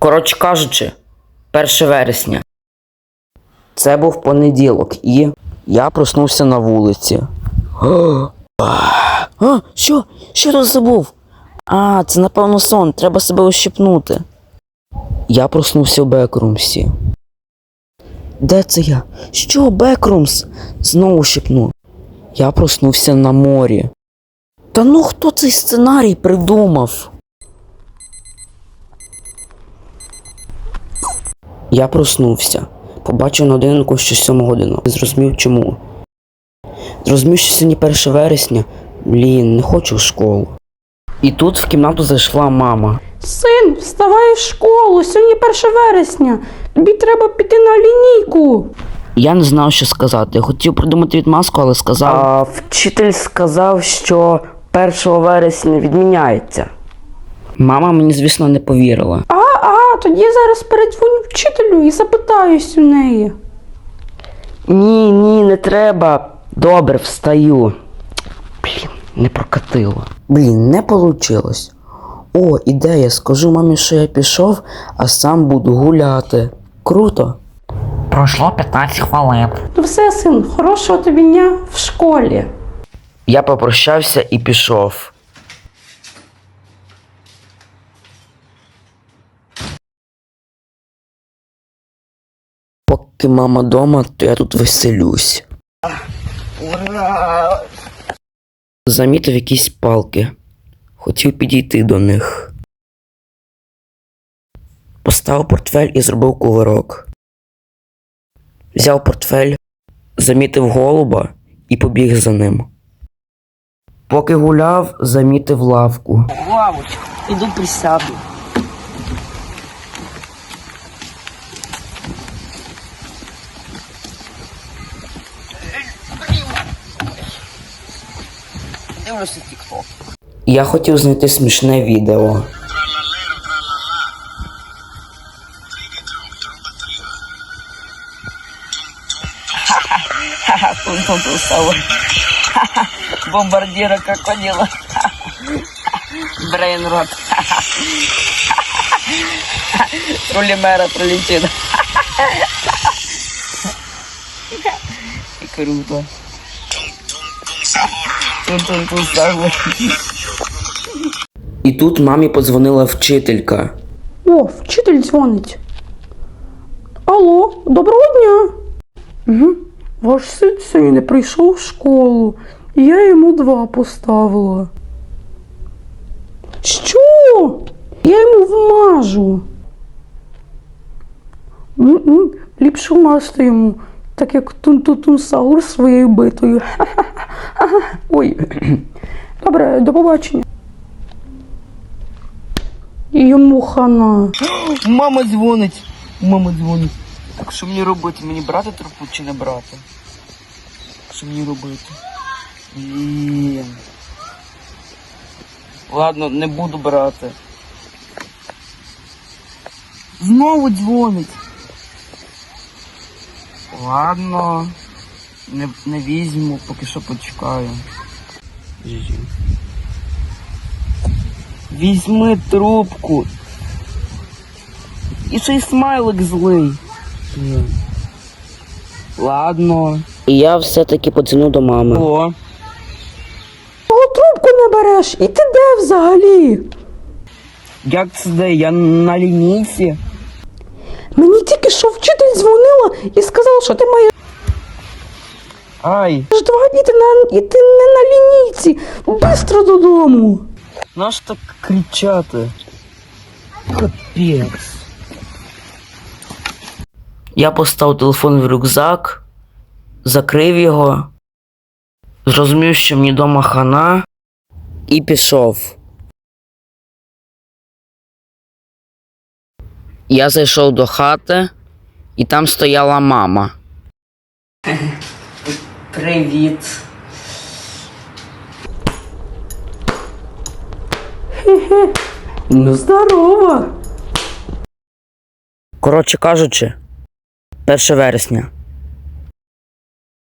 Коротше кажучи, 1 вересня. Це був понеділок, і я проснувся на вулиці. А, що? Що тут забув? А, це напевно сон, треба себе ущипнути. Я проснувся в Бекрумсі. Де це я? Що, Бекрумс? Знову щипну. Я проснувся на морі. Та ну хто цей сценарій придумав? Я проснувся. Побачив на годиннику, що сьома година. Не зрозумів чому. Зрозумів, що сьогодні 1 вересня. Блін, не хочу в школу. І тут в кімнату зайшла мама. Син, вставай в школу, сьогодні 1 вересня. Тобі треба піти на лінійку. Я не знав, що сказати. Хотів придумати відмазку, але сказав. А вчитель сказав, що 1 вересня відміняється. Мама мені, звісно, не повірила. А, тоді я зараз передзвоню вчителю і запитаюсь у неї. Ні, ні, не треба. Добре, встаю. Блін, не прокатило. Блін, не получилось. О, ідея, скажу мамі, що я пішов, а сам буду гуляти. Круто. Пройшло 15 хвилин. Ну все, син, хорошого тобі дня в школі. Я попрощався і пішов. Поки мама дома, то я тут веселюсь. Замітив якісь палки. Хотів підійти до них. Поставив портфель і зробив кувирок. Взяв портфель, замітив голуба і побіг за ним. Поки гуляв, замітив лавку. Лавочку, іду присяду. Дивлюся тік-ток. Я хотів знайти смішне відео. Бомбардира крокодила. Брейнрот. Трулімера. І круто. І тут мамі подзвонила вчителька. О, вчитель дзвонить. Алло, доброго дня. Угу. Ваш син сьогодні прийшов в школу, я йому два поставила. Що? Я йому вмажу. М-м, Ліпше вмажте йому, так як тун-тун-тун-саур своєю битою. Ой. Добре, до побачення. Йому хана. Мама дзвонить. Мама дзвонить. Так що мені робити? Мені брати трубку чи не брати? Що мені робити? Блін. Ладно, не буду брати. Знову дзвонить. Ладно. Не, не візьму, поки що почекаю. Візьми трубку. І ще й смайлик злий. Блін. Ладно. І я все-таки подзвонив до мами. О, Чого трубку не береш? І ти де взагалі? як це де? Я на лінійці. Мені тільки що вчитель дзвонила і сказала, що ти маєш Ай, два дні ти на і ти не на лінійці. Бистро додому. наш так кричати? Капець. Я поставив телефон в рюкзак, закрив його, зрозумів, що мені дома хана, і пішов. Я зайшов до хати, і там стояла мама. Привіт. Ну, здорово. Коротше кажучи, 1 вересня.